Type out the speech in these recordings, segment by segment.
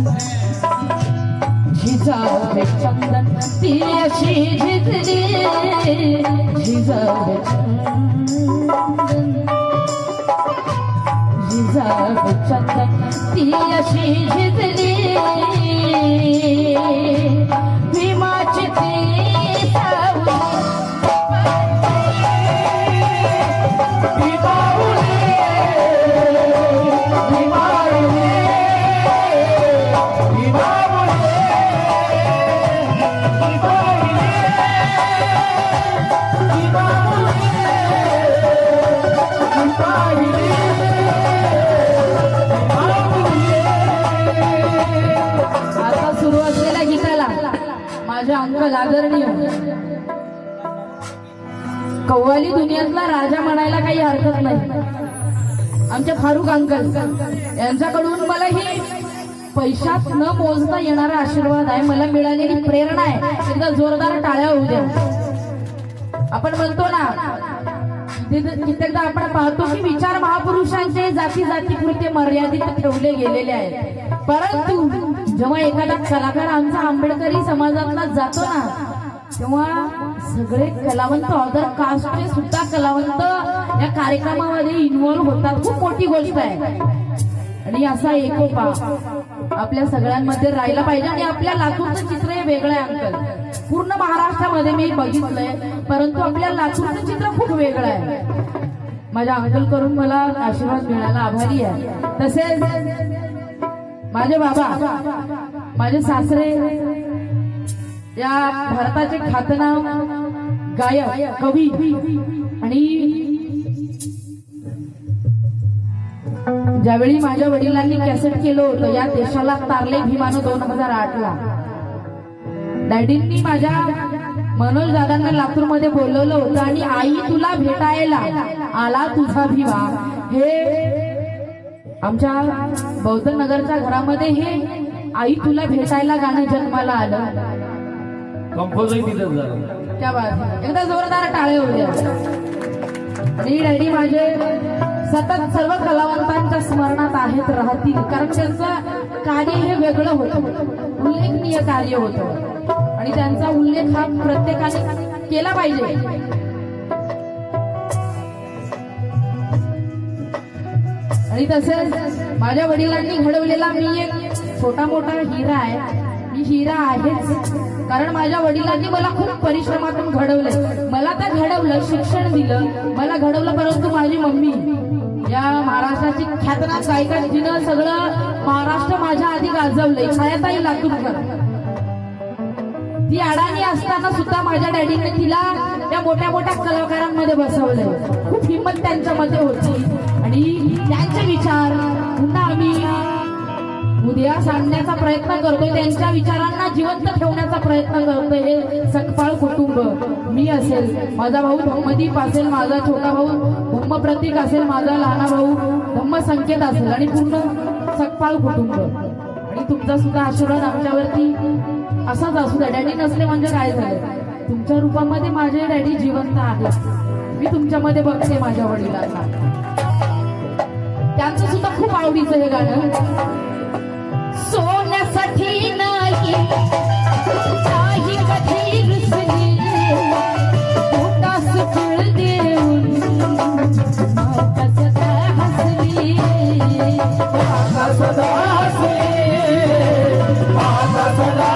चंदन झिजावे चंदन ती अशी झिजली झिजावे चंदन झिजावे चंदन ती अशी आदरणीय. कव्वाली दुनियातला राजा म्हणायला काही हरकत नाही. आमचे फारुख अंकल यांच्याकडून मला ही पैशात न मोजता येणारा आशीर्वाद आहे मला मिळालेली प्रेरणा आहे. एकदा जोरदार टाळ्या होऊ द्या आपण म्हणतो ना कित्येकदा आपण पाहतो की विचार महापुरुषांचे जाती जातीपुरते मर्यादित ठेवले गेलेले आहेत. परंतु जेव्हा एखादा कलाकार आमचा आंबेडकरी समाजातला जातो ना तेव्हा सगळे कलावंत अदर कास्टचे सुद्धा कलावंत या कार्यक्रमामध्ये इन्व्हॉल्व्ह होतात. खूप मोठी गोष्ट आहे. आणि असा एकोपा आपल्या सगळ्यांमध्ये राहिला पाहिजे. आणि आपल्या लातूरचं चित्र हे वेगळं आहे अंकल. पूर्ण महाराष्ट्रामध्ये मी बघितलंय परंतु आपल्या लातूरचं चित्र खूप वेगळं आहे. माझ्या अंकल करून मला आशीर्वाद मिळायला आभारी आहे. तसेच माझे बाबा माझे सासरे या भारताचे ख्यातनाम गायक कवी आणि ज्यावेळी माझ्या वडिलांनी कॅसेट केलं होतं या देशाला तारले भीमानं दोन हजार आठ ला. डॅडींनी माझ्या मनोज दादांना लातूरमध्ये बोलवलं होतं आणि आई तुला भेटायला आला तुझा भीमा. हे आमच्या बौद्ध नगरच्या घरामध्ये हे आई तुला भेटायला गाणं जन्माला आलं. त्या एकदा जोरदार टाळे होते आणि डॅडी माझे सतत सर्व कलावंतांच्या स्मरणात आहेत राहतील. कारण त्यांचं कार्य हे वेगळं होतं. उल्लेखनीय कार्य होतं. आणि त्यांचा उल्लेख हा प्रत्येकाने केला पाहिजे. आणि तसंच माझ्या वडिलांनी घडवलेला मी एक छोटा मोठा हिरा आहे. मी हिरा आहेच. कारण माझ्या वडिलांनी मला खूप परिश्रमातून घडवलंय मला तर घडवलं शिक्षण दिलं. मला घडवलं परंतु माझी मम्मी. या महाराष्ट्राची ख्यातनाम गायिका तिनं सगळं महाराष्ट्र माझ्या आधी गाजवलंय. छायाताई लातूरकर. ती अडाणी असताना सुद्धा माझ्या डॅडीने तिला त्या मोठ्या मोठ्या कलाकारांमध्ये बसवलंय. खूप हिंमत त्यांच्यामध्ये होती. आणि सांगण्याचा प्रयत्न करतोय त्यांच्या विचारांना जिवंत ठेवण्याचा प्रयत्न करतोय हे सकपाळ कुटुंब. मी असेल माझा भाऊ धम्मदीप असेल माझा छोटा भाऊ धम्म प्रतीक असेल माझा लहाना भाऊ धम्म संकेत असेल आणि पूर्ण सकपाळ कुटुंब. आणि तुमचा सुद्धा आशीर्वाद आमच्यावरती असाच असू द्या. डॅडी नसले म्हणजे काय झालं? तुमच्या रूपामध्ये माझे डॅडी जिवंत आहेत. मी तुमच्यामध्ये बघते माझ्या वडिलांना. त्यांचं सुद्धा खूप आवडीचं हे गाणं. सोन्यासाठी नाही. काही कधी रुसली. पोटास फळ देऊन सदा हसली. आता सदा आता सदा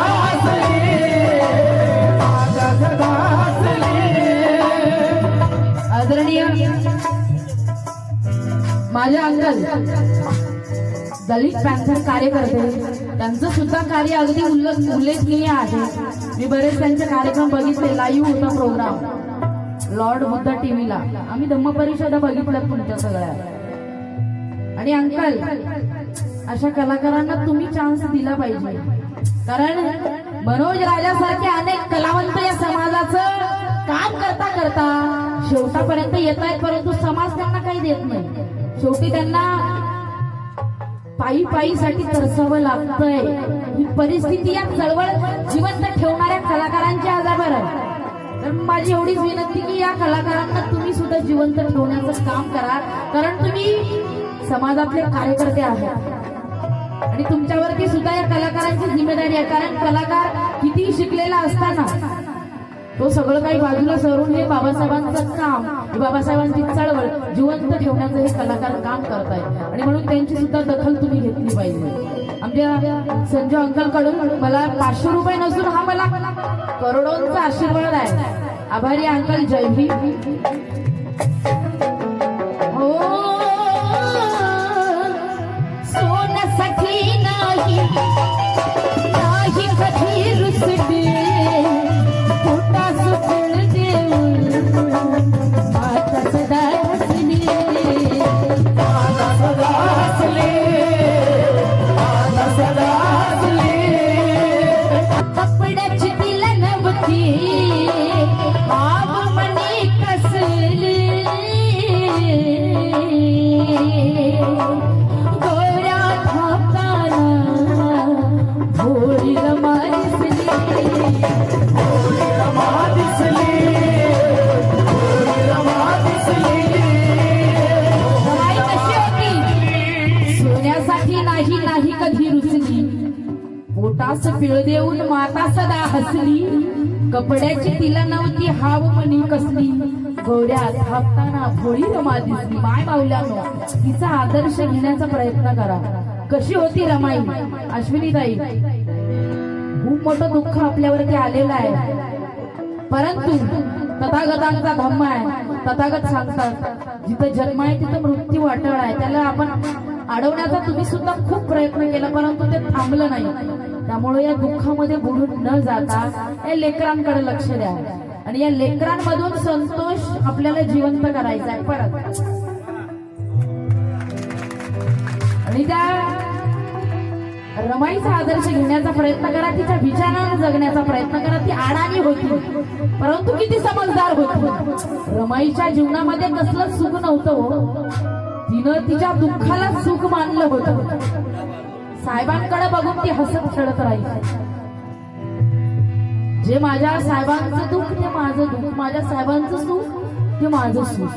आदरणीय अंकल दलित पॅन्थर कार्यकर्ते त्यांचं सुद्धा कार्य अगदी उल्लेख उल्लेखनीय आहे. मी बरेच त्यांचे कार्यक्रम बघितले लाईव्ह होता प्रोग्राम लॉर्ड बुद्ध टीव्हीला आम्ही धम्म परिषदा बघितल्यात तुमच्या सगळ्या. आणि अंकल अशा कलाकारांना तुम्ही चान्स दिला पाहिजे. कारण मनोज राजासारखे अनेक कलावंत या समाजाचं काम करता करता शेवटापर्यंत येत आहेत परंतु समाज त्यांना काही देत नाही. शेवटी त्यांना पायी पायीसाठी तरसावं लागतंय. ही परिस्थिती या चळवळ जिवंत ठेवणाऱ्या कलाकारांच्या आजाबर. आहे तर माझी एवढीच विनंती की या कलाकारांना तुम्ही सुद्धा जिवंत ठेवण्याचं काम करा. कारण तुम्ही समाजातले कार्यकर्ते आहात. आणि तुमच्यावरती सुद्धा या कलाकारांची जिम्मेदारी आहे. कारण कलाकार कितीही शिकलेला असताना तो सगळं काही बाजूला सरून हे बाबासाहेबांचं काम बाबासाहेबांची चळवळ जिवंत ठेवण्याचं हे कलाकार काम करतायत. आणि म्हणून त्यांची सुद्धा दखल तुम्ही घेतली पाहिजे. आमच्या संजय अंकलकडून मला पाचशे रुपये नसून हा मला करोडोंचा आशीर्वाद आहे. आभारी अंकल जय भीम. हो नाही नाही कधी रुसडी पिळ देऊन माता सदा हसली. कपड्याची तिला नव्हती हाव म्हणी कसली. गोड्या थापताना भोळी रमा दिसली. माय मावल्यानो तिचा आदर्श घेण्याचा प्रयत्न करा. कशी होती रमाई? अश्विनी ताई खूप मोठं दुःख आपल्यावरती आलेलं आहे. परंतु तथागतांचा धम्म आहे. तथागत सांगतात जिथं जन्म आहे तिथं मृत्यू वाटळ आहे. त्याला आपण अडवण्याचा तुम्ही सुद्धा खूप प्रयत्न केला परंतु ते थांबलं नाही. त्यामुळे या दुःखामध्ये बुडून न जाता या लेकरांकडे लक्ष द्या. आणि या लेकरांमधून संतोष आपल्याला जिवंत करायचा आहे परत. आणि त्या रमाईचा आदर्श घेण्याचा प्रयत्न करा तिच्या विचारानं जगण्याचा प्रयत्न करा. ती आडाणी होती परंतु किती समजदार होती. रमाईच्या जीवनामध्ये कसलं सुख नव्हतं हो. तिनं तिच्या दुःखाला सुख मानलं होतं. साहेबांकडे बघून ती हसत खेळत राहील. जे माझ्या साहेबांचं दुःख ते माझं दुःख. माझ्या साहेबांचं सुख ते माझं सुख.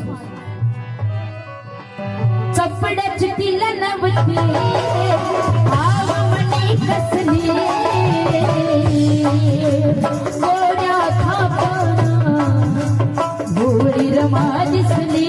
कपड्याची तिला नवती आवमणी कसली? गोड्या रमा दिसली.